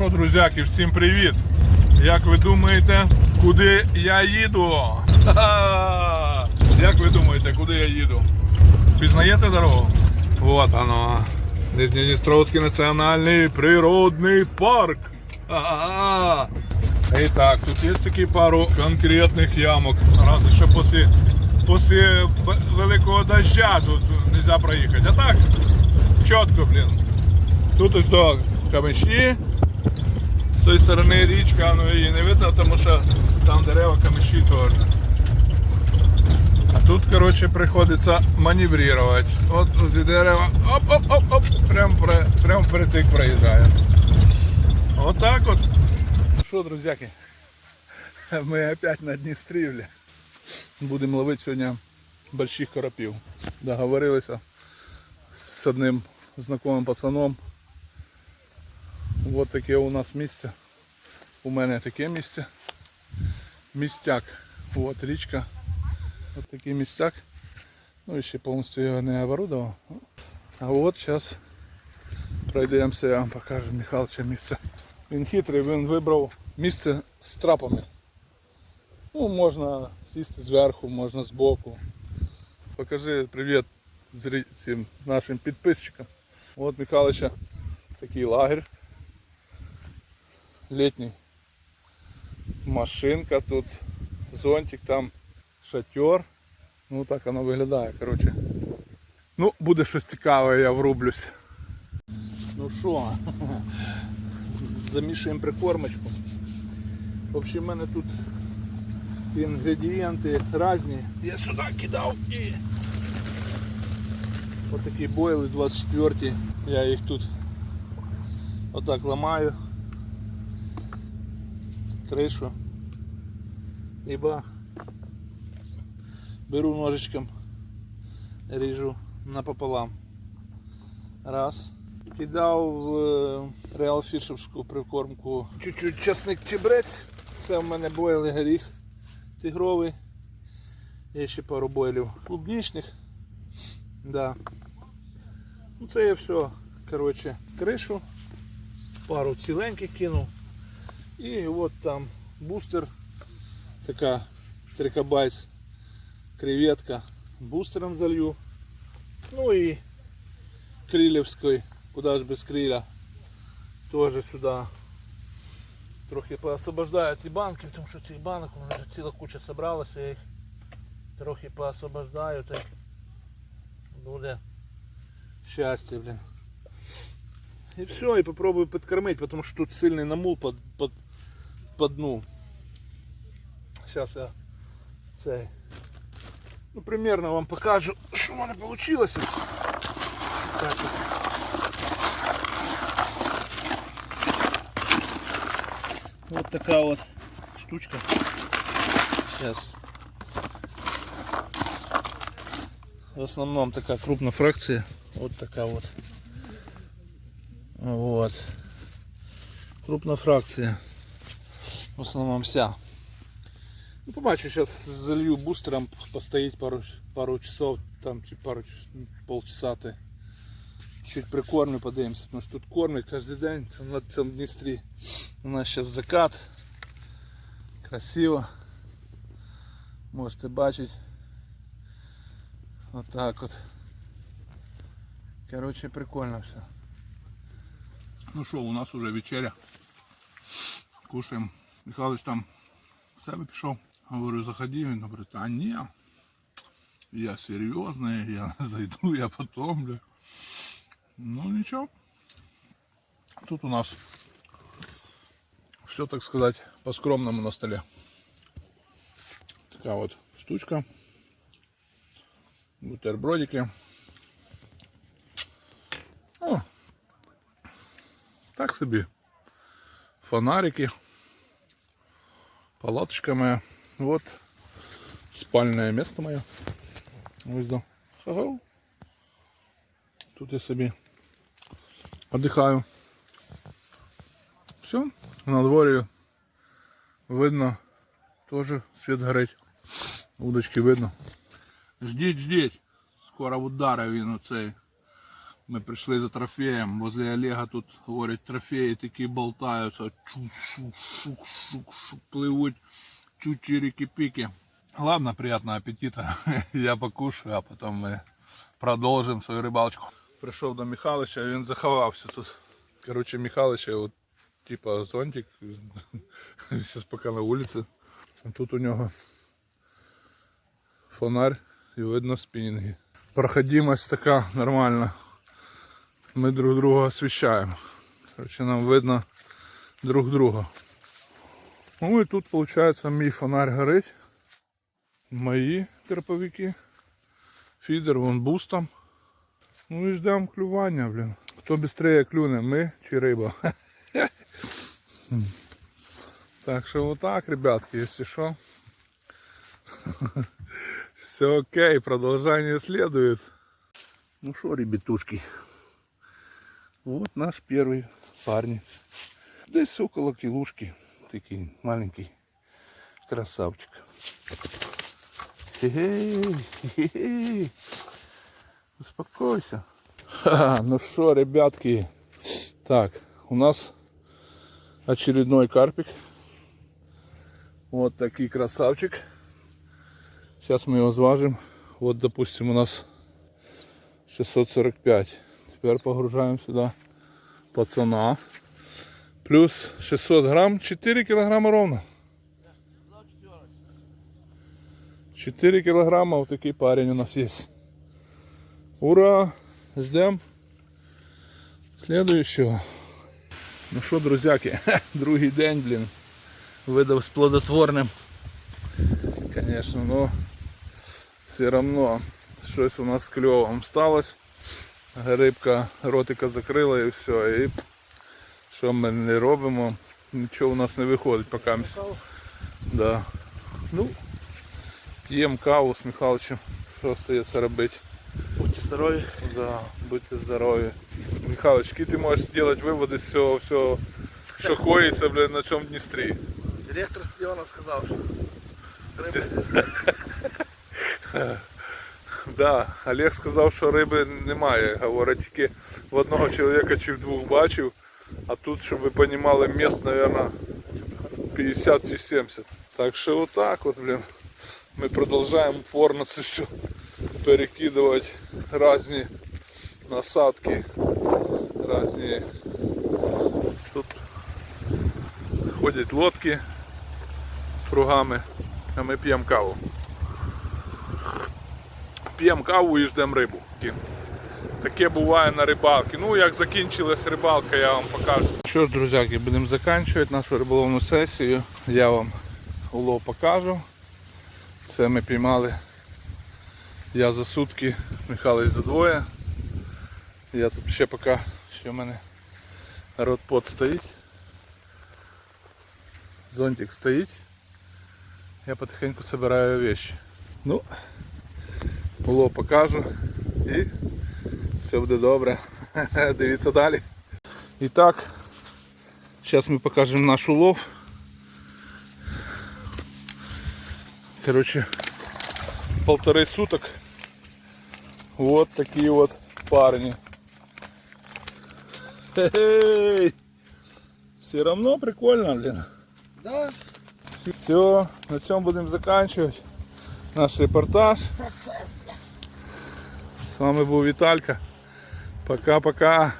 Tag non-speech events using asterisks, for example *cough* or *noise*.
що, друзяки, всім привіт! Як ви думаєте, куди я їду? Ха-ха! Як ви думаєте, куди я їду? Пізнаєте дорогу? Вот оно. Нижньодністровський національний природний парк. Ха-ха-ха! І так, тут є такі пару конкретних ямок. Разве що після, після великого дождя тут не можна проїхати. А так, чітко, блін. Тут ось до камиші. З тої сторони річка, ну її не видно, тому що там дерева камиші теж. А тут, коротше, приходиться маневрувати. От з дерева. Оп-оп-оп-оп. Прям, прям перетик проїжджає. Отак от. Що, друзяки? *laughs* Ми опять на Дністрівлі. Будемо ловити сьогодні больших коропів. Договорилися з одним знайомим пацаном. Ось таке у нас місце. У мене таке місце. Містяк. От річка. Ось такий містяк. Ну і ще повністю його не оборудував. А от зараз пройдемося, я вам покажу Михайловича місце. Він хитрий, він вибрав місце з трапами. Ну, можна сісти зверху, можна збоку. Покажи привіт цим нашим підписчикам. От Михайловича такий лагерь. Літній. Машинка тут, зонтик, там шатер. Ну так воно виглядає, коротше. Ну, буде щось цікаве, я врублюсь. Ну що, замішуємо прикормочку. В общем, в мене тут інгредієнти різні. Я сюди кидав і Ось такі бойли 24 Я їх тут отак ламаю. Кришу. Либо беру ножичком, ріжу напополам. Раз. Кидав в реалфішевську прикормку чуть-чуть часник чебрець. Це в мене бойли горіх тигровий. Є ще пару бойлів клубнічних. Да. Ну це я все, коротше, кришу, пару ціленьких кинув. І от там бустер, така трикобайс, креветка, бустером залью. Ну і крилівський, куди ж без криля, теж сюди. Трохи поосвобождаю ці банки, тому що цих банок у мене вже ціла куча зібралася, я їх трохи поосвобождаю, так буде щастя, блін. І все, і попробую підкормити, тому що тут сильний намул по, по, по дну. Зараз я цей. Ну, примерно вам покажу, що в мене вийшло. Так от. Вот такая вот штучка. Сейчас. В основном такая крупная фракция. Вот такая вот. Вот. Крупная фракция В основном вся. Ну, побачу, сейчас залью бустером, постоїть пару, пару часов, там чи пару ч- полчаса ти. Чуть прикормлю, подивимося, тому що тут кормять кожен день, це на цьому Дністрі. У нас зараз закат. Красиво. Можете бачити. Отак от. Короче, прикольно все. Ну що, у нас уже вечеря. Кушаємо. Михайлович там в себе пішов. Говорю, заходи, він говорить, а ні. Я серйозний, я зайду, *laughs* я потом, бля. Ну ничего. Тут у нас все, так сказать, по-скромному на столе. Такая вот штучка. Бутербродики. О, так собі. Фонарики. Палаточка моя. Вот спальное место мое. Ось. Тут я собі отдыхаю. Все, на дворі видно, теж світ горить. Удочки видно. Ждіть, ждіть. Скоро удари він оцей Ми прийшли за трофеєм. Возле Олега тут говорять, трофеї такі болтаються. Чук, шук, шук, шук, шук, пливуть. Чучирики-пики. Ладно, приятного аппетита. Я покушаю, а потом ми продовжимо свою рибалочку. Прийшов до Михайловича, він заховався тут. Короче, Михайловича, от, типа зонтик. Зараз поки на вулиці. Тут у нього фонарь і видно спінінги. Проходимость така нормальна. Ми друг друга освіщаємо. Короче, нам видно друг друга. Ну і тут, виходить, мій фонарь горить. Мої терповики. Фідер вон бустом. Ну і ждемо клювання, блін. Хто швидше клюне, ми чи риба. *laughs* Так що отак, ребятки, якщо що. *laughs* Все окей, продолжение следует. Ну что, ребятушки, вот наш первый парник. Десь около килушки. Такий маленький красавчик. Хе-хей. Успокойся. Ну что, ребятки, так, у нас очередной карпик. Вот такий красавчик. Сейчас мы его зважим. Вот, допустим, у нас 645. Теперь погружаем сюда пацана. Плюс 600 грамм, 4 килограмма ровно. 4 килограмма, вот такой парень у нас есть. Ура! Ждем следующего. Ну що, друзяки, *laughs* другий день, блін, видав з плодотворним. Конечно, но все равно щось у нас з кльовом сталося. Рибка ротика закрила і все. І що ми не робимо, нічого у нас не виходить поки. ми- Да. Ну, п'ємо каву з Михайловичем. Що остається робити? Будьте здорові. Да, будьте здорові. Михайлович, які ти можеш зробити виводи з цього всього, що коїться блядь, на цьому Дністрі? Директор стадіону сказав, що *laughs* Да, Олег сказав, що риби немає. Говорить, тільки в одного чоловіка чи в двох бачив. А тут, щоб ви розуміли, місць, мабуть, 50 чи 70. Так що отак от, блін. Ми продовжуємо упорно це все перекидувати різні насадки, різні. Тут ходять лодки кругами, а ми п'ємо каву п'ємо каву і ждемо рибу. Таке буває на рибалці. Ну, як закінчилась рибалка, я вам покажу. Що ж, друзяки, будемо закінчувати нашу риболовну сесію. Я вам улов покажу. Це ми піймали. Я за сутки, Михайлович за двоє. Я тут ще поки, ще в мене ротпот стоїть. Зонтик стоїть. Я потихеньку собираю вещи. Ну, Улов покажу і все буде добре. *laughs* Дивіться далі. І так, зараз ми покажемо наш улов. Короче, полторы суток. Вот такие вот парни. Хе-хей. Все равно прикольно, блин. Да, Все, на цьому будемо заканчивать наш репортаж. процес. З вами був Віталька. Пока-пока.